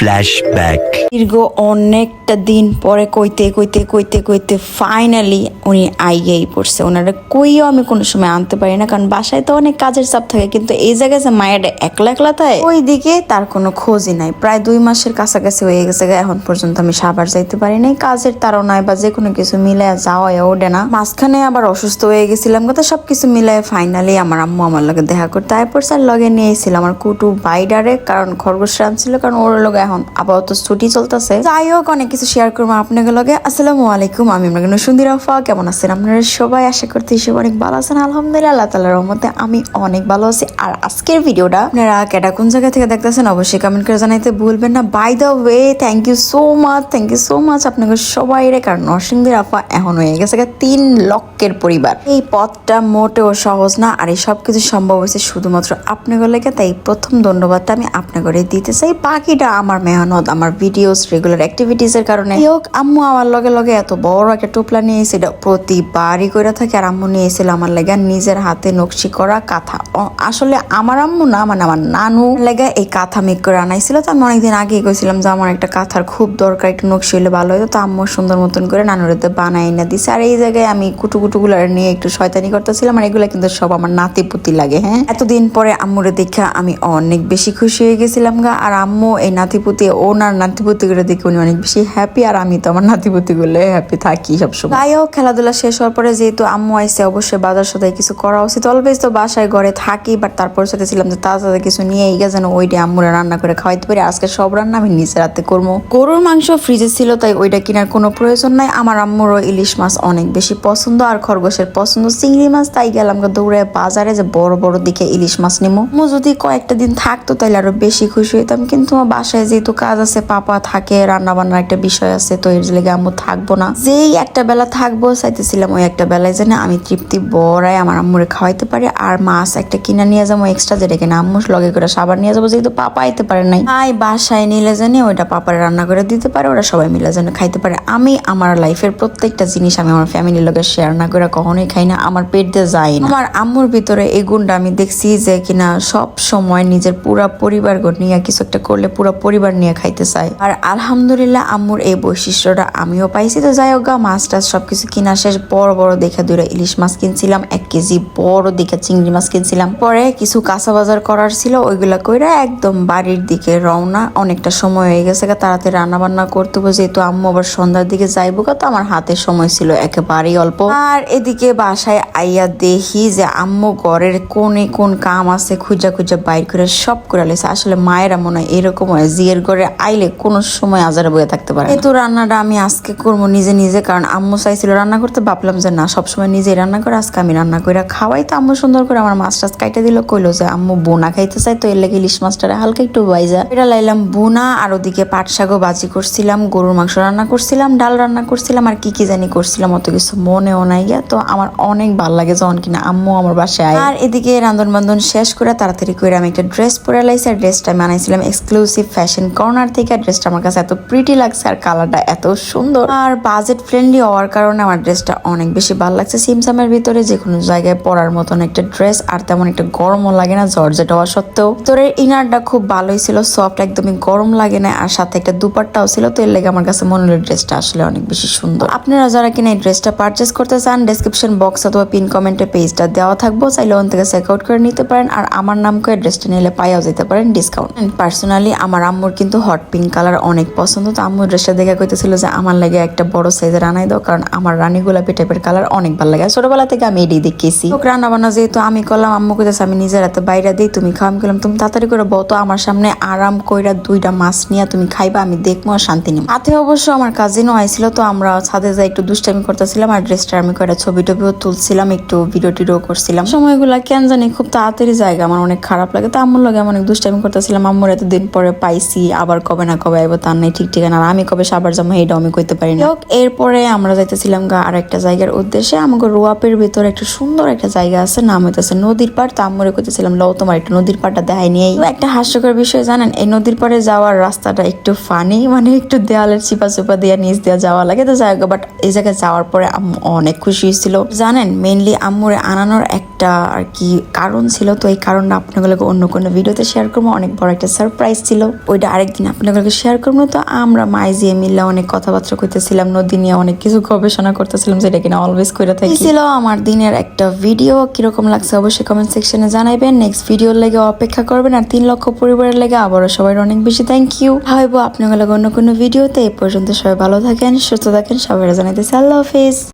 Flashback. দীর্ঘ অনেকটা দিন পরে কইতে কইতে কইতে কইতে ফাইনালি উনি আইয়াই পড়ছে। ওনারা কইও আমি কোনো সময় আনতে পারি না, কারণ বাসায় তো অনেক কাজের চাপ থাকে, কিন্তু এই জায়গায় যে মায়ের একলা একলা তাই ওই দিকে তার কোনো খোঁজই নাই। প্রায় দুই মাসের কাছাকাছি হয়ে গেছে এখন পর্যন্ত আমি সাবার যাইতে পারি নাই। কাজের তারও নয় বা যে কোনো কিছু মিলে যাওয়া ওঠে না। মাঝখানে আবার অসুস্থ হয়ে গেছিলাম কথা সবকিছু মিলে ফাইনালি আমার আম্মু আমার লগে দেখা করতে তারপর স্যার লগে নিয়ে এসেছিল আমার কুটু বাইডারে কারণ খরগোশ রাঁধছিল, কারণ ওর লগে এখন আপাতত ছুটি চলতেছে। যাই হোক, অনেক কিছু শেয়ার করব আপনাদের লগে। আসসালামু আলাইকুম, আমি আপনাকে সুন্দর আফা। কেমন আছেন আপনারা সবাই? আশা করতে হিসেবে অনেক ভালো আছেন। আলহামদুলিল্লাহ, আল্লাহ তালার রহমতে আমি অনেক ভালো আছি। আর আজকের ভিডিওটা আপনারা কেটা কোন জায়গা থেকে দেখতেছেন অবশ্যই কমেন্ট করে জানাইতে ভুলবেন না। By the way thank you so much thank you so much আপনাকে সবাই রে। কারণ নরসিংদীর আফা এখন হয়ে গেছে তিন লক্ষের পরিবার। এই পথটা মোটেও সহজ না, আর এই সব কিছু সম্ভব হয়েছে শুধুমাত্র আপনাদের লেগে। তাই প্রথম ধন্যবাদটা আমি আপনাদের দিতে চাই। বাকিটা আমার মেহনত, আমার ভিডিওস রেগুলার অ্যাক্টিভিটিস এর কারণে। হোক, আম্মু আমার লগে লগে এত বড় একটা টোপলা নিয়ে এসেছিল প্রতিবারই করে থাকে, আর আম্মু নিয়ে এসেছিল আমার লেগে নিজের হাতে নকশি করা কাঁথা। আসলে আমার আম্মু না মানে আমার নানু লেগে এই কাঁথা মেক করে আনাইছিল, তো আমি অনেকদিন আগে কইছিলাম যে আমার একটা কাঁথার খুব দরকার, একটা নকশি হলে ভালো হতো তো আম্মু সুন্দর মতন করে নানুরেতে বানাই না দিছে। আর এই জায়গায় আমি কুটু কুটুগুলো নিয়ে একটু শয়তানি করতেছিলাম, আর এগুলো কিন্তু সব আমার নাতি পুতি লাগে হ্যাঁ? এতদিন পরে আম্মুরে দেখা আমি অনেক বেশি খুশি হয়ে গেছিলাম গা, আর আম্মু এই নাতিপুতি ওনার নাতিপুতি গুলো দেখে উনি অনেক বেশি হ্যাপি আর আমি তো আমার নাতিপুতি গুলো হ্যাপি থাকি সবসময়। যাই হোক, খেলাধুলা শেষ হওয়ার পরে যেহেতু আম্মু আইসে অবশ্যই বাজার সদাই কিছু করা উচিত। অলবেজ তো বাসায়, ঘরে থাকি বাট তারপর সাথে ছিলাম যে তাড়াতাড়ি কিছু নিয়ে এই যেন ওইটা আম্মুরা রান্না করে খাওয়াইতে পারি। আজকে সব রান্না আমি নিজে রাতে করব গরুর মাংস ফ্রিজে ছিল, তাই ওইটা কেনার কোনো প্রয়োজন নাই। আমার আম্মুরও ইলিশ মাছ অনেক বেশি পছন্দ, আর খরগোশের পছন্দ চিংড়ি মাছ, তাই গেলাম দৌড়ে বাজারে যে বড় বড় দিকে ইলিশ মাছ মু যদি কয়েকটা দিন থাকতো তাহলে আরও বেশি খুশি হইতাম, কিন্তু বাসায় বাসায় যেহেতু কাজ আছে, পাপা থাকে রান্না বান্নার একটা বিষয় আছে, তো এর লেগে আম্মু থাকব না। যেই একটা বেলা থাকব, চাইতেছিলাম ওই একটা বেলায় যেন আমি তৃপ্তি বড়াই আমার আম্মুরে খাওয়াইতে পারি, আর মাছ একটা কিনা নিয়ে যাব এক্সট্রা যেটা কিনা আম্মুর লগে করে সাবার নিয়ে যাব, যেহেতু পাপা আইতে পারে নাই। আই বাসায় নিলে জানি ওইটা পাপারে রান্না করে দিতে পারে, ওরা সবাই মিলে যেন খাইতে পারে। আমি আমার লাইফের প্রত্যেকটা জিনিস আমি আমার ফ্যামিলির লোকের শেয়ার না করে কখনোই খাই না, আমার পেট দিয়ে যায় না। আমার আম্মুর ভিতরে এই গুণটা আমি দেখছি যে কিনা সব সময় নিজের পুরা পরিবার নিয়ে কিছু একটা করলে পুরো পরিবার নিয়ে খাইতে চায় আর আলহামদুলিল্লাহ আম্মুর এই বৈশিষ্ট্যটা আমিও পাইছি। তো যাই হোক গা, মাছ টাছ সবকিছু কিনা শেষ। বড় বড় দেখে দুইটা ইলিশ মাছ কিনছিলাম এক কেজি বড় দেখে চিংড়ি মাছ কিনছিলাম। পরে কিছু কাঁচা বাজার করার ছিল ওইগুলা কইরা একদম বাড়ির দিকে রওনা। অনেকটা সময় হয়ে গেছে গা, তাড়াতাড়ি রান্না বান্না করতে হবে। যেহেতু আম্মু আবার সন্ধ্যার দিকে যাইবো গা, তো আমার হাতে সময় ছিল একেবারেই অল্প। আর এদিকে বাসায় আইয়া দেখি যে আম্মু ঘরের কোনে কোন কাম আছে খুঁজা খুঁজা বাইর করে সব করে লেছে। আসলে মায়েরা মনে হয় এরকম হয় জিয়ের ঘরে আইলে কোনো সময় আজারে বয়ে থাকতে পারে কিন্তু রান্নাটা আমি আজকে করব নিজে নিজে, কারণ আম্মু চাইছিল রান্না করতে, ভাবলাম যে না, সবসময় নিজে রান্না করে, আজকে আমি রান্না করে খাওয়াই। তো আম্মু সুন্দর করে আমার মাছ টাছ কাইটা দিল, কইলো যে আম্মু বোনা খাইতে চাই তো এর লাগে ইলিশ মাছটা হালকা একটু বাইজা। এটা লাইলাম বোনা, আর ওদিকে পাট শাকও বাজি করছিলাম, গরুর মাংস রান্না করছিলাম, ডাল রান্না করছিলাম, আর কি কি জানি করছিলাম, অত কিছু মনেও নাই গিয়া। তো আমার অনেক ভালো লাগে যখন কিনা আম্মু আমার বাসায় আর এদিকে রান্ধন বান্ধন শেষ করে তাড়াতাড়ি করে আমি একটা ড্রেস পরে লাইছি, আর ড্রেসটা আমি আনাইছিলাম এক্সক্লুসিভ ফ্যাশন কর্নার থেকে ড্রেসটা আমার কাছে এত প্রিটি লাগছে আর কালারটা এত সুন্দর। আর বাজেট ফ্রেন্ডলি হওয়ার কারণে আমার ড্রেসটা অনেক বেশি ভালো লাগছে। সিমসামের ভিতরে যে কোনো জায়গায় পরার মতন একটা ড্রেস আর তেমন একটা গরমও লাগে না, জর্জেট হওয়া সত্ত্বেও। ভিতরের ইনারটা খুব ভালোই ছিল সফট একদমই গরম লাগে না, আর সাথে একটা দুপাট্টাও ছিল, তো এর লেগে আমার কাছে মনে হলো ড্রেসটা আসলে অনেক বেশি সুন্দর। আপনারা যারা কিনা এই ড্রেসটা পারচেস করতে চান ডেসক্রিপশন বক্স অথবা পিন কমেন্টে পেজটা দেওয়া থাকব, চাইলে ওখান থেকে চেক আউট করে নিতে পারেন। আর আমার নাম করে ড্রেসটা নিলে পাইয়াও যেতে পারেন ডিসকাউন্ট পার্সোনালি আমার আম্মুর কিন্তু হট পিঙ্ক কালার অনেক পছন্দ। তো আম্মুর ড্রেসটা দেখে কইতেছিল যে আমার লাগে একটা বড় সাইজের আনাই দাও, কারণ আমার রানী গোলাপি টাইপের কালার অনেক ভালো লাগে। ছোটবেলা থেকে আমি এটাই দেখেছি। তো রান্না বান্না যেহেতু আমি করলাম, আম্মু কইতেছে, আমি নিজের হাতে বাইরে দিই, তুমি খাও। আমি করলাম তুমি তাড়াতাড়ি করে বতো আমার সামনে আরাম কইরা দুইটা মাছ নিয়ে তুমি খাইবা, আমি দেখব আর শান্তি নিব। হাতে অবশ্য আমার কাজিনও আইছিল, তো আমরা ছাদে যাই একটু দুষ্টামি করতেছিলাম আর ড্রেসটা আমি কয়টা ছবি টবিও তুলছিলাম, একটু ভিডিও টিডিও করছিলাম। সময়গুলা কেন জানি খুব তাড়াতাড়ি জায়গা, আমার অনেক খারাপ লাগে। তো আম্মুর লাগে আমি অনেক দুষ্টামি করতেছিলাম, আম্মুর এতদিন পরে পাইছি। আবার কবে না কবে আইবো তার নাই ঠিক ঠিকানা। আর আমি কবে সাবার যাব এইটাও আমি কইতে পারি না। এরপরে আমরা যাইতেছিলাম গা আর একটা জায়গার উদ্দেশ্যে। আমাকে রোয়াপের ভিতরে একটা সুন্দর একটা জায়গা আছে, নাম হইতেছে নদীর পাড়। তো আম্মুরে কইতেছিলাম, লও, তোমার একটু নদীর পাড়টা দেখাই নিয়ে একটা হাস্যকর বিষয়, জানেন? এই নদীর পাড়ে যাওয়ার রাস্তাটা একটু ফানি মানে একটু দেওয়ালের চিপা চিপা দিয়ে নিচ দিয়ে যাওয়া লাগে। তো যাই বাট এই জায়গায় যাওয়ার পরে আম্মু অনেক খুশি হয়েছিল জানেন? মেনলি আম্মুরে আনানোর একটা আর কি কারণ ছিল। তো এই কারণটা আপনাগুলোকে অন্য কোনো ভিডিওতে শেয়ার করব। অনেক বড় একটা সারপ্রাইজ ছিল। ওইটা আরেকদিন আপনাদেরকে শেয়ার করব। তো আমরা মাইজিয়ে মিল্লা অনেক কথাবার্তা কইতেছিলাম, নদী নিয়ে অনেক কিছু গবেষণা করতেছিলাম যেটা কিনা অলওয়েজ করে থাকি। ছিল আমার দিনের একটা ভিডিও কীরকম লাগছে অবশ্যই কমেন্ট সেকশনে জানাইবেন। নেক্সট ভিডিওর লেগে অপেক্ষা করবেন আর তিন লক্ষ পরিবারের লেগে আবারও সবাই অনেক বেশি থ্যাংক ইউ হয়তো আপনাদের অন্য কোনো ভিডিওতে এই পর্যন্ত সবাই ভালো থাকেন, সুস্থ থাকেন সবাই জানাইতেছি আল্লাহ হাফিজ।